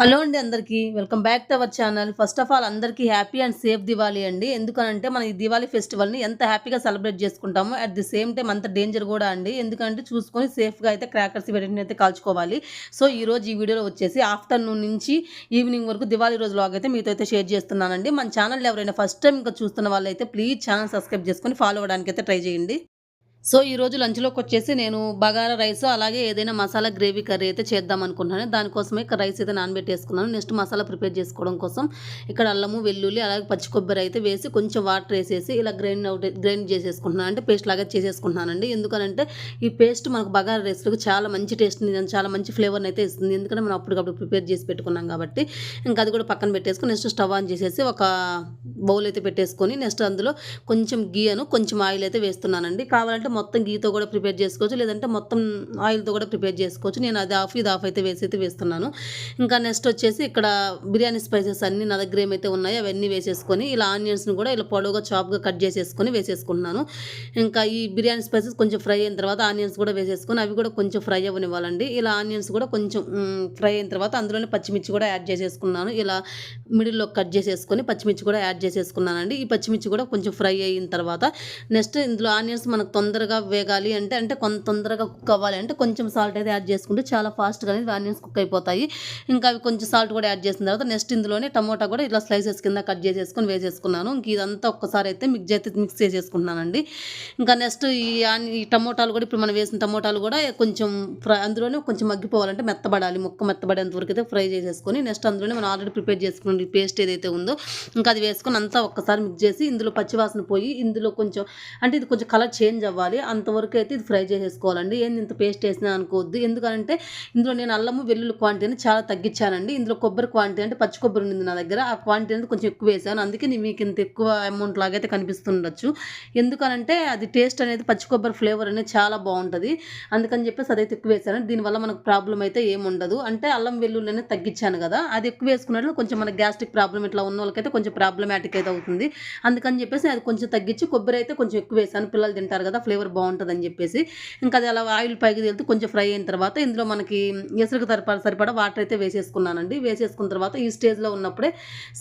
Hello అండి అందరికీ. Welcome back to our channel. First of all అందరికీ హ్యాపీ అండ్ సేఫ్ దివాళీ అండి. ఎందుకనంటే మనం ఈ దివాళీ ఫెస్టివల్ని ఎంత హ్యాపీగా సెలబ్రేట్ చేసుకుంటామో అట్ ది సేమ్ టైం అంత డేంజర్ కూడా అండి. ఎందుకంటే చూసుకొని సేఫ్గా అయితే క్రాకర్స్ వెరైటీని అయితే కాల్చుకోవాలి. సో ఈ రోజు ఈ వీడియోలో వచ్చేసి ఆఫ్టర్నూన్ నుంచి ఈవినింగ్ వరకు దివాళీ రోజు లాగ్ అయితే మీతో అయితే షేర్ చేస్తున్నానండి. మన ఛానల్ ఎవరైనా ఫస్ట్ టైం ఇంకా చూస్తున్న వాళ్ళైతే ప్లీజ్ ఛానల్ సబ్స్క్రైబ్ చేసుకొని ఫాలో అవ్వడానికి అయితే ట్రై చేయండి. సో ఈ రోజు లంచ్లోకి వచ్చేసి నేను బగారా రైస్ అలాగే ఏదైనా మసాలా గ్రేవీ కర్రీ అయితే చేద్దాం అనుకుంటున్నాను. దానికోసమే ఇక్కడ రైస్ అయితే నానబెట్టేసుకున్నాను. నెక్స్ట్ మసాలా ప్రిపేర్ చేసుకోవడం కోసం ఇక్కడ అల్లము వెల్లుల్లి అలాగే పచ్చి కొబ్బరి అయితే వేసి కొంచెం వాటర్ వేసేసి ఇలా గ్రైండ్ అవుట్ గ్రైండ్ చేసేసుకుంటున్నాను. అంటే పేస్ట్ లాగా చేసేసుకుంటున్నానండి. ఎందుకనంటే ఈ పేస్ట్ మనకు బగారా రైస్లకు చాలా మంచి టేస్ట్ చాలా మంచి ఫ్లేవర్ని అయితే ఇస్తుంది. ఎందుకంటే మనం అప్పటికప్పుడు ప్రిపేర్ చేసి పెట్టుకున్నాం కాబట్టి ఇంకా అది కూడా పక్కన పెట్టేసుకొని నెక్స్ట్ స్టవ్ ఆన్ చేసేసి ఒక బౌల్ అయితే పెట్టేసుకొని నెక్స్ట్ అందులో కొంచెం గీయను కొంచెం ఆయిల్ అయితే వేస్తున్నానండి. కావాలంటే మొత్తం గీతో కూడా ప్రిపేర్ చేసుకోవచ్చు లేదంటే మొత్తం ఆయిల్తో కూడా ప్రిపేర్ చేసుకోవచ్చు. నేను అది ఆఫ్ ఇది ఆఫ్ అయితే వేసి అయితే వేస్తున్నాను. ఇంకా నెక్స్ట్ వచ్చేసి ఇక్కడ బిర్యానీ స్పైసెస్ అన్నీ నా దగ్గర ఏమైతే ఉన్నాయో అవన్నీ వేసేసుకొని ఇలా ఆనియన్స్ని కూడా ఇలా పొడవుగా చాప్గా కట్ చేసేసుకొని వేసేసుకుంటున్నాను. ఇంకా ఈ బిర్యానీ స్పైసెస్ కొంచెం ఫ్రై అయిన తర్వాత ఆనియన్స్ కూడా వేసేసుకొని అవి కూడా కొంచెం ఫ్రై అవ్వనివ్వాలండి. ఇలా ఆనియన్స్ కూడా కొంచెం ఫ్రై అయిన తర్వాత అందులోనే పచ్చిమిర్చి కూడా యాడ్ చేసేసుకున్నాను. ఇలా మిడిల్లో కట్ చేసేసుకొని పచ్చిమిర్చి కూడా యాడ్ చేసేసుకున్నానండి. ఈ పచ్చిమిర్చి కూడా కొంచెం ఫ్రై అయిన తర్వాత నెక్స్ట్ ఇందులో ఆనియన్స్ మనకు తొందరగా వేగాలి అంటే అంటే కొంత తొందరగా కుక్ అవ్వాలి అంటే కొంచెం సాల్ట్ అయితే యాడ్ చేసుకుంటే చాలా ఫాస్ట్గా అనేది ఆనియన్స్ కుక్ అయిపోతాయి. ఇంకా అవి కొంచెం సాల్ట్ కూడా యాడ్ చేసిన తర్వాత నెక్స్ట్ ఇందులోనే టమోటా కూడా ఇట్లా స్లైసెస్ కింద కట్ చేసేసుకొని వేసేసుకున్నాను. ఇంక ఇదంతా ఒక్కసారి అయితే మిక్స్ అయితే మిక్స్ చేసేసుకుంటున్నానండి. ఇంకా నెక్స్ట్ ఈ ఈ టమోటాలు కూడా ఇప్పుడు మనం వేసిన టమోటాలు కూడా కొంచెం ఫ్రై అందులోనే కొంచెం మగ్గిపోవాలంటే మెత్తబడాలి. ముక్క మెత్తబడేంత వరకు అయితే ఫ్రై చేసేసుకొని నెక్స్ట్ అందులోనే మనం ఆల్రెడీ ప్రిపేర్ చేసుకున్న పేస్ట్ ఏదైతే ఉందో ఇంకా అది వేసుకొని అంతా ఒక్కసారి మిక్స్ చేసి ఇందులో పచ్చివాసన పోయి ఇందులో కొంచెం అంటే ఇది కొంచెం కలర్ చేంజ్ అవ్వాలి. అంతవరకు అయితే ఇది ఫ్రై చేసేసుకోవాలండి. ఏంది ఇంత పేస్ట్ వేసినా అనుకోవద్దు. ఎందుకంటే ఇందులో నేను అల్లము వెల్లుల్లి క్వాంటిటీని చాలా తగ్గించానండి. ఇందులో కొబ్బరి క్వాంటిటీ అంటే పచ్చి కొబ్బరి ఉంది నా దగ్గర. ఆ క్వాంటిటీ అనేది కొంచెం ఎక్కువ వేసాను. అందుకే నేను మీకు ఇంత ఎక్కువ అమౌంట్ లాగైతే కనిపిస్తుండొచ్చు. ఎందుకనంటే అది టేస్ట్ అనేది పచ్చి కొబ్బరి ఫ్లేవర్ అనేది చాలా బాగుంటుంది. అందుకని చెప్పేసి అదైతే ఎక్కువ వేసాను. దీనివల్ల మనకు ప్రాబ్లం అయితే ఏముండదు అంటే అల్లం వెల్లుల్లి అనేది తగ్గించాను కదా. అది ఎక్కువ వేసుకున్నట్లు కొంచెం మన గ్యాస్ట్రిక్ ప్రాబ్లం ఇట్లా ఉన్న వాళ్ళకైతే కొంచెం ప్రాబ్లమాటిక్ అయితే అవుతుంది. అందుకని చెప్పేసి అది కొంచెం తగ్గించి కొబ్బరి అయితే కొంచెం ఎక్కువ వేసాను. పిల్లలు తింటారు కదా ఫ్లేవర్ బాగుంటుంది అని చెప్పేసి ఇంకా అది అలా ఆయిల్ పైకి తేలితే కొంచెం ఫ్రై అయిన తర్వాత ఇందులో మనకి ఎసురుకు సరిపడ సరిపడా వాటర్ అయితే వేసేసుకున్నానండి. వేసేసుకున్న తర్వాత ఈ స్టేజ్లో ఉన్నప్పుడే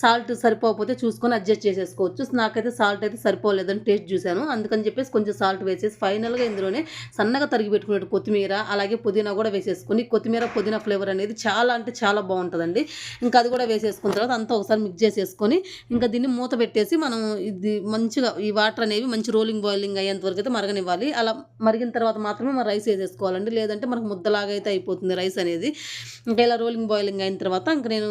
సాల్ట్ సరిపోకపోతే చూసుకొని అడ్జస్ట్ చేసేసుకోవచ్చు. నాకైతే సాల్ట్ అయితే సరిపోలేదని టేస్ట్ చూశాను. అందుకని చెప్పేసి కొంచెం సాల్ట్ వేసేసి ఫైనల్గా ఇందులోనే సన్నగా తరిగి పెట్టుకున్నట్టు కొత్తిమీర అలాగే పుదీనా కూడా వేసేసుకొని కొత్తిమీర పుదీనా ఫ్లేవర్ అనేది చాలా అంటే చాలా బాగుంటుందండి. ఇంకా అది కూడా వేసేసుకున్న తర్వాత అంతా ఒకసారి మిక్స్ చేసేసుకొని ఇంకా దీన్ని మూత పెట్టేసి మనం ఇది మంచిగా ఈ వాటర్ అనేవి మంచి రోలింగ్ బాయిలింగ్ అయ్యేంత వరకు అయితే మరగనివ్వాలి అలా మరిగిన తర్వాత మాత్రమే మనం రైస్ వేసేసుకోవాలండి. లేదంటే మనకు ముద్దలాగా అయితే అయిపోతుంది రైస్ అనేది. ఇంకా ఇలా రోలింగ్ బాయిలింగ్ అయిన తర్వాత ఇంకా నేను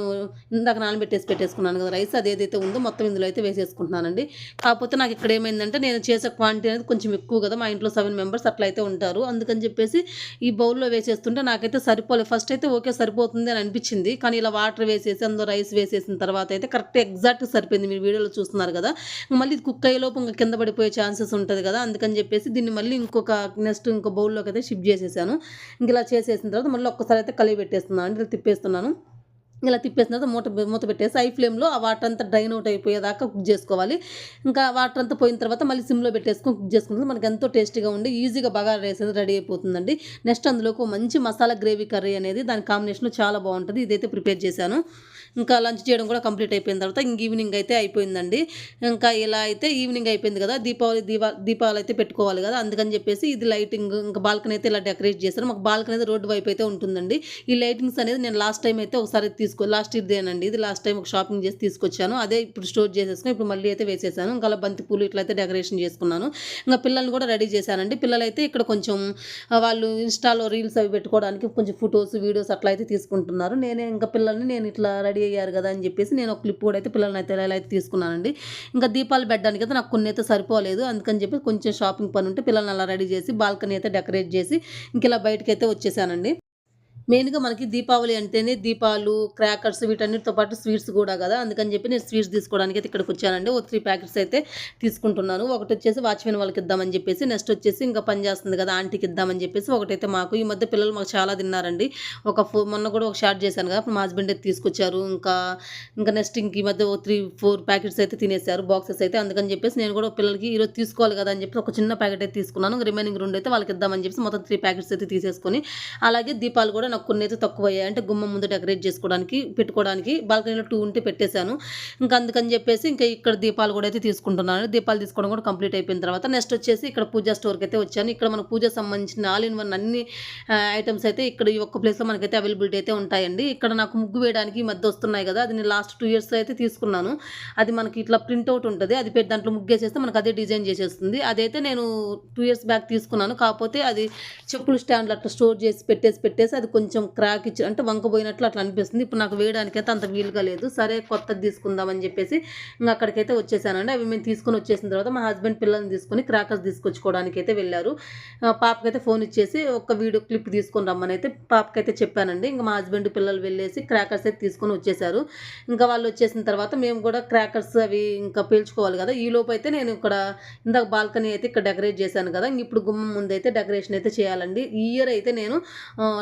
ఇందాక నానబెట్టేసి పెట్టేసుకున్నాను కదా రైస్ అది ఏదైతే ఉందో మొత్తం ఇందులో అయితే వేసేసుకుంటున్నానండి. కాకపోతే నాకు ఇక్కడ ఏమైందంటే నేను చేసే క్వాంటిటీ అనేది కొంచెం ఎక్కువ కదా మా ఇంట్లో సెవెన్ మెంబర్స్ అట్లా అయితే ఉంటారు. అందుకని చెప్పేసి ఈ బౌల్లో వేసేస్తుంటే నాకైతే సరిపోలేదు ఫస్ట్ అయితే ఓకే సరిపోతుంది అని అనిపించింది. కానీ ఇలా వాటర్ వేసేసి అందులో రైస్ వేసేసిన తర్వాత అయితే కరెక్ట్ ఎగ్జాక్ట్ సరిపోయింది. మీరు వీడియోలో చూస్తున్నారు కదా. మళ్ళీ ఇది కుక్ అయ్యేలోపు ఇంకా కింద పడిపోయే ఛాన్సెస్ ఉంటుంది కదా. అందుకని చెప్పేసి దీన్ని మళ్ళీ ఇంకొక నెక్స్ట్ ఇంకో బౌల్లోకి అయితే షిఫ్ట్ చేసేసాను. ఇంక ఇలా చేసేసిన తర్వాత మళ్ళీ ఒక్కసారి అయితే కలిగి పెట్టేస్తున్నాను. అంటే ఇలా తిప్పేస్తున్నాను. ఇలా తిప్పేసిన తర్వాత మూత మూత పెట్టేసి హై ఫ్లేమ్లో ఆ వాటర్ అంతా డ్రైన్ అవుట్ అయిపోయేదాకా కుక్ చేసుకోవాలి. ఇంకా వాటర్ అంతా పోయిన తర్వాత మళ్ళీ సిమ్లో పెట్టేసుకొని కుక్ చేసుకుంటే మనకి ఎంతో టేస్టీగా ఉండి ఈజీగా బాగా రైస్ అనేది రెడీ అయిపోతుందండి. నెక్స్ట్ అందులోకి మంచి మసాలా గ్రేవీ కర్రీ అనేది దాని కాంబినేషన్లో చాలా బాగుంటుంది. ఇదైతే ప్రిపేర్ చేశాను. ఇంకా లంచ్ చేయడం కూడా కంప్లీట్ అయిపోయిన తర్వాత ఇంక ఈవినింగ్ అయితే అయిపోయిందండి. ఇంకా ఇలా అయితే ఈవినింగ్ అయిపోయింది కదా దీపావళి దీపా దీపావళి అయితే పెట్టుకోవాలి కదా అందుకని చెప్పేసి ఇది లైటింగ్ ఇంకా బాల్కనీ అయితే ఇలా డెకరేట్ చేశారు మాకు బాల్కనీ అయితే రోడ్డు వైపు అయితే ఉంటుందండి. ఈ లైటింగ్స్ అనేది నేను లాస్ట్ టైం అయితే ఒకసారి తీసుకో లాస్ట్ ఇదేనండి. ఇది లాస్ట్ టైం ఒక షాపింగ్ చేసి తీసుకొచ్చాను. అదే ఇప్పుడు స్టోర్ చేసేసుకుని ఇప్పుడు మళ్ళీ అయితే వేసేసాను. ఇంకా బంతి పూలు ఇట్లా అయితే డెకరేషన్ చేసుకున్నాను. ఇంకా పిల్లల్ని కూడా రెడీ చేశానండి. పిల్లలైతే ఇక్కడ కొంచెం వాళ్ళు ఇన్స్టాలో రీల్స్ అవి పెట్టుకోవడానికి కొంచెం ఫొటోస్ వీడియోస్ అట్లా అయితే తీసుకుంటున్నారు. నేనే ఇంకా పిల్లల్ని నేను ఇట్లా రెడీ అయ్యారు కదా అని చెప్పేసి నేను ఒక క్లిప్ కూడా అయితే పిల్లల్ని అయితే ఎలా అయితే తీసుకున్నానండి. ఇంకా దీపాలు పెట్టడానికి అయితే నాకు కొన్ని అయితే సరిపోలేదు. అందుకని చెప్పి కొంచెం షాపింగ్ పని ఉంటే పిల్లల్ని అలా రెడీ చేసి బాల్కనీ అయితే డెకరేట్ చేసి ఇంక ఇలా బయటకి అయితే వచ్చేసానండి. మెయిన్గా మనకి దీపావళి అంటేనే దీపాలు క్రాకర్స్ వీటన్నిటితో పాటు స్వీట్స్ కూడా కదా. అందుకని చెప్పి నేను స్వీట్స్ తీసుకోవడానికి అయితే ఇక్కడికి వచ్చానండి. ఓ త్రీ ప్యాకెట్స్ అయితే తీసుకుంటున్నాను. ఒకటి వచ్చేసి వాచ్మెన్ వాళ్ళకి ఇద్దామని చెప్పేసి నెక్స్ట్ వచ్చేసి ఇంకా పని చేస్తుంది కదా ఆంటీకి ఇద్దామని చెప్పేసి ఒకటైతే మాకు. ఈ మధ్య పిల్లలు మాకు చాలా తిన్నారండి. ఒక ఫోర్ మొన్న కూడా ఒక షార్ట్ చేశాను కదా మా హస్బెండ్ అయితే తీసుకొచ్చారు. ఇంకా ఇంకా నెక్స్ట్ ఇంక ఈ మధ్య ఓ త్రీ ఫోర్ ప్యాకెట్స్ అయితే తినేశారు బాక్సెస్ అయితే. అందుకని చెప్పేసి నేను కూడా పిల్లలకి ఈరోజు తీసుకోవాలి కదా అని చెప్పి ఒక చిన్న ప్యాకెట్ అయితే తీసుకున్నాను. రిమైనింగ్ రెండు అయితే వాళ్ళకి ఇద్దామని చెప్పేసి మొత్తం త్రీ ప్యాకెట్స్ అయితే తీసేసుకొని అలాగే దీపాలు కూడా నాకు కొన్ని అయితే తక్కువ అయ్యాయి అంటే గుమ్మం ముందు డెకరేట్ చేసుకోవడానికి పెట్టుకోవడానికి బాల్కనీలో టూ ఉంటే పెట్టేశాను. ఇంకా అందుకని చెప్పేసి ఇంకా ఇక్కడ దీపాలు కూడా అయితే తీసుకుంటున్నాను. దీపాలు తీసుకోవడం కూడా కంప్లీట్ అయిపోయిన తర్వాత నెక్స్ట్ వచ్చేసి ఇక్కడ పూజా స్టోర్కి అయితే వచ్చాను. ఇక్కడ మనకు పూజ సంబంధించిన ఆల్ ఇన్ వన్ అన్ని ఐటమ్స్ అయితే ఇక్కడ ఈ ఒక్క ప్లేస్లో మనకైతే అవైలబిలిటీ అయితే ఉంటాయండి. ఇక్కడ నాకు ముగ్గు వేయడానికి ఈ మధ్య వస్తున్నాయి కదా అది నేను లాస్ట్ టూ ఇయర్స్ అయితే తీసుకున్నాను. అది మనకి ఇట్లా ప్రింట్అవుట్ ఉంటుంది. అది పెట్టి దాంట్లో ముగ్గేసేస్తే మనకు అదే డిజైన్ చేసేస్తుంది. అదైతే నేను టూ ఇయర్స్ బ్యాక్ తీసుకున్నాను. కాకపోతే అది చెప్పులు స్టాండ్లో అట్లా స్టోర్ చేసి పెట్టేసి పెట్టేసి అది కొంచెం కొంచెం క్రాక్ ఇచ్చి అంటే వంకపోయినట్లు అట్లా అనిపిస్తుంది. ఇప్పుడు నాకు వేయడానికి అయితే అంత వీలుగా లేదు. సరే కొత్తది తీసుకుందామని చెప్పేసి ఇంకా అక్కడికైతే వచ్చేసానండి. అవి మేము తీసుకొని వచ్చేసిన తర్వాత మా హస్బెండ్ పిల్లల్ని తీసుకొని క్రాకర్స్ తీసుకొచ్చుకోవడానికి అయితే వెళ్ళారు పాపకైతే ఫోన్ ఇచ్చేసి ఒక వీడియో క్లిప్ తీసుకొని రమ్మని అయితే పాపకైతే చెప్పానండి. ఇంకా మా హస్బెండ్ పిల్లలు వెళ్ళేసి క్రాకర్స్ అయితే తీసుకొని వచ్చేసారు. ఇంకా వాళ్ళు వచ్చేసిన తర్వాత మేము కూడా క్రాకర్స్ అవి ఇంకా పీల్చుకోవాలి కదా. ఈ లోపు అయితే నేను ఇక్కడ ఇందాక బాల్కనీ అయితే ఇక్కడ డెకరేట్ చేశాను కదా. ఇంక ఇప్పుడు గుమ్మం ముందు అయితే డెకరేషన్ అయితే చేయాలండి. ఈ ఇయర్ అయితే నేను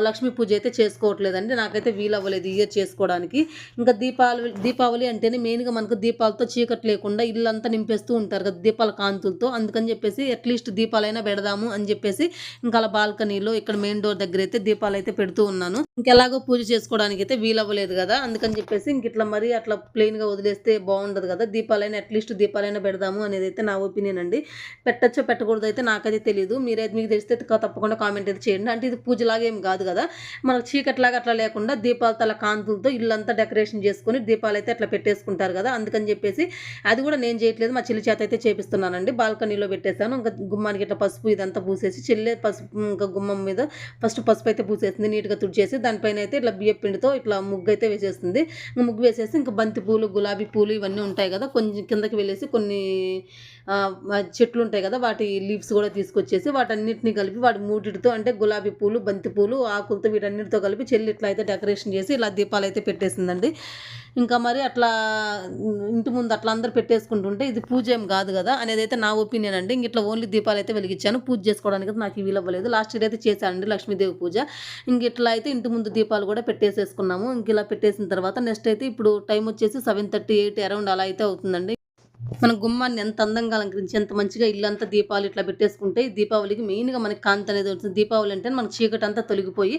లక్ష్మీ పూజ అయితే చేసుకోవట్లేదండి. నాకైతే వీలు అవ్వలేదు ఇయర్ చేసుకోవడానికి. ఇంకా దీపావళి దీపావళి అంటేనే మెయిన్గా మనకు దీపాలతో చీకటి లేకుండా ఇల్లంతా నింపేస్తూ ఉంటారు కదా దీపాల కాంతులతో. అందుకని చెప్పేసి అట్లీస్ట్ దీపాలైనా పెడదాము అని చెప్పేసి ఇంకా అలా బాల్కనీలో ఇక్కడ మెయిన్ డోర్ దగ్గర అయితే దీపాలు అయితే పెడుతూ ఉన్నాను. ఇంకెలాగో పూజ చేసుకోవడానికి అయితే వీలు అవ్వలేదు కదా. అందుకని చెప్పేసి ఇంక ఇట్లా మరీ అట్లా ప్లెయిన్గా వదిలేస్తే బాగుండదు కదా. దీపాలైనా అట్లీస్ట్ దీపాలైనా పెడదాము అనేది అయితే నా ఒపీనియన్ అండి. పెట్టచ్చో పెట్టకూడదు అయితే నాకైతే తెలియదు మీరైతే మీకు తెలిస్తే తప్పకుండా కామెంట్ అయితే చేయండి. అంటే ఇది పూజలాగా ఏం కాదు కదా. మనకు చీకట్లాగా అట్లా లేకుండా దీపాల తల కాంతులతో ఇల్లంతా డెకరేషన్ చేసుకొని దీపాలు అయితే అట్లా పెట్టేసుకుంటారు కదా అందుకని చెప్పేసి అది కూడా నేను చేయట్లేదు మా చెల్లి చేత అయితే చేపిస్తున్నానండి. బాల్కనీలో పెట్టేశాను ఇంకా గుమ్మానికి ఇట్లా పసుపు ఇదంతా పూసేసి చెల్లె పసుపు ఇంకా గుమ్మం మీద ఫస్ట్ పసుపు అయితే పూసేసింది నీట్గా తుడిచేసి దానిపైన అయితే ఇట్లా బియ్య పిండితో ఇట్లా ముగ్గు అయితే వేసేస్తుంది. ఇంకా ముగ్గు వేసేసి ఇంకా బంతి పూలు గులాబీ పూలు ఇవన్నీ ఉంటాయి కదా కొంచెం కిందకి వెళ్ళేసి కొన్ని చెట్లు ఉంటాయి కదా వాటి లీవ్స్ కూడా తీసుకొచ్చేసి వాటన్నిటిని కలిపి వాటి మూటితో అంటే గులాబీ పూలు బంతి పూలు ఆకులతో అన్నిటితో కలిపి చెల్లి ఇట్లా అయితే డెకరేషన్ చేసి ఇలా దీపాలు అయితే పెట్టేసిందండి. ఇంకా మరి అట్లా ఇంటి ముందు అట్లా అందరు పెట్టేసుకుంటుంటే ఇది పూజ ఏం కాదు కదా అనేది అయితే నా ఒపీనియన్ అండి. ఇంక ఇట్లా ఓన్లీ దీపాలు అయితే వెలిగించాను. పూజ చేసుకోవడానికి అయితే నాకు వీలు అవ్వలేదు లాస్ట్ ఇయర్ అయితే చేశానండి లక్ష్మీదేవి పూజ. ఇంక ఇట్లా అయితే ఇంటి ముందు దీపాలు కూడా పెట్టేసేసుకున్నాము. ఇంక ఇలా పెట్టేసిన తర్వాత నెక్స్ట్ అయితే ఇప్పుడు టైం వచ్చేసి సెవెన్ థర్టీ ఎయిట్ అరౌండ్ అలా అయితే అవుతుందండి. మన గుమ్మాన్ని ఎంత అందంగా అలంకరించి ఎంత మంచిగా ఇల్లంతా దీపాలు ఇట్లా పెట్టేసుకుంటే ఈ దీపావళికి మెయిన్గా మనకి కాంతి అనేది వస్తుంది. దీపావళి అంటే మనకి చీకటి అంతా తొలగిపోయి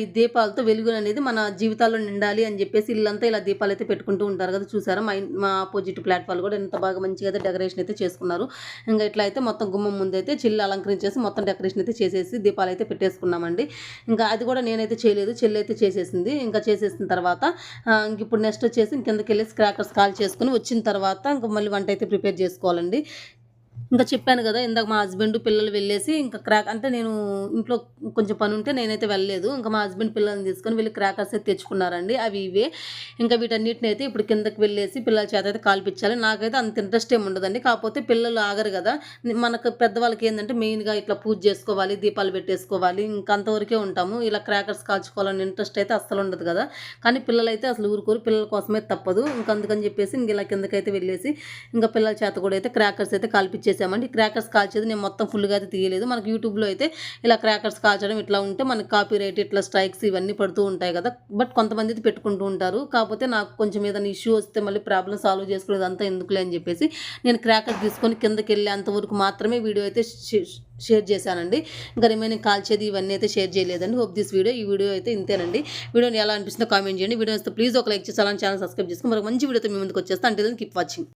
ఈ దీపాలతో వెలుగు అనేది మన జీవితాల్లో నిండాలి అని చెప్పేసి ఇల్లంతా ఇలా దీపాలు అయితే పెట్టుకుంటూ ఉంటారు కదా. చూసారా? మా మా ఆపోజిట్ ప్లాట్ఫామ్ కూడా ఎంత బాగా మంచిగా అయితే డెకరేషన్ అయితే చేసుకున్నారు. ఇంకా ఇట్లా అయితే మొత్తం గుమ్మం ముందు అయితే చిల్లు అలంకరించేసి మొత్తం డెకరేషన్ అయితే చేసేసి దీపాలు అయితే పెట్టేసుకున్నామండి. ఇంకా అది కూడా నేనైతే చేయలేదు. చెల్లి అయితే చేసేసింది. ఇంకా చేసేసిన తర్వాత ఇంక ఇప్పుడు నెక్స్ట్ వచ్చేసి ఇంకెందుకు వెళ్ళేసి క్రాకర్స్ కాల్ చేసుకుని వచ్చిన తర్వాత ఇంకా మళ్ళీ వంట అయితే ప్రిపేర్ చేసుకోవాలండి. ఇంకా చెప్పాను కదా ఇందాక మా హస్బెండ్ పిల్లలు వెళ్ళేసి ఇంకా క్రాక్ అంటే నేను ఇంట్లో కొంచెం పని ఉంటే నేనైతే వెళ్ళలేదు. ఇంకా మా హస్బెండ్ పిల్లల్ని తీసుకొని వెళ్ళి క్రాకర్స్ అయితే తెచ్చుకున్నారండి అవి ఇవే. ఇంకా వీటన్నిటిని అయితే ఇప్పుడు కిందకి వెళ్ళేసి పిల్లల చేత అయితే కాల్పించాలి. నాకైతే అంత ఇంట్రెస్ట్ ఏమి ఉండదండి. కాకపోతే పిల్లలు ఆగరు కదా. మనకు పెద్దవాళ్ళకి ఏంటంటే మెయిన్గా ఇట్లా పూజ చేసుకోవాలి దీపాలు పెట్టేసుకోవాలి ఇంకా అంతవరకే ఉంటాము. ఇలా క్రాకర్స్ కాల్చుకోవాలని ఇంట్రెస్ట్ అయితే అస్సలు ఉండదు కదా. కానీ పిల్లలైతే అసలు ఊరుకోరు పిల్లల కోసమే తప్పదు. ఇంకా అందుకని చెప్పేసి ఇంక ఇలా కిందకైతే వెళ్ళేసి ఇంకా పిల్లల చేత కూడా అయితే క్రాకర్స్ అయితే కాల్పించేసి చేసామండి క్రాకర్స్ కాల్చేది నేను మొత్తం ఫుల్గా అయితే తీయలేదు. మనకి యూట్యూబ్లో అయితే ఇలా క్రాకర్స్ కాల్చడం ఇట్లా ఉంటే మనకి కాపీ రైట్ ఇట్లా స్ట్రైక్స్ ఇవన్నీ పడుతూ ఉంటాయి కదా. బట్ కొంతమంది అయితే పెట్టుకుంటూ ఉంటారు. కాకపోతే నాకు కొంచెం ఏదైనా ఇష్యూ వస్తే మళ్ళీ ప్రాబ్లం సాల్వ్ చేసుకునేది అంతా ఎందుకులే అని చెప్పేసి నేను క్రాకర్స్ తీసుకొని కిందకి వెళ్ళే అంతవరకు మాత్రమే వీడియో అయితే షేర్ చేశానండి. ఇంకా రిమైనింగ్ కాల్చేది ఇవన్నీ అయితే షేర్ చేయలేదండి. హోప్ దిస్ వీడియో ఈ వీడియో అయితే ఇంతేనండి. వీడియోని ఎలా అనిపిస్తుందో కామెంట్ చేయండి. వీడియో వస్తే ప్లీజ్ ఒక లైక్ చేసి అలాంటి ఛానల్ సబ్స్క్రైబ్ చేసుకుని మరొక మంచి వీడియోతో మీ ముందుకు వచ్చేస్తాను అంటే కీప్ వాచింగ్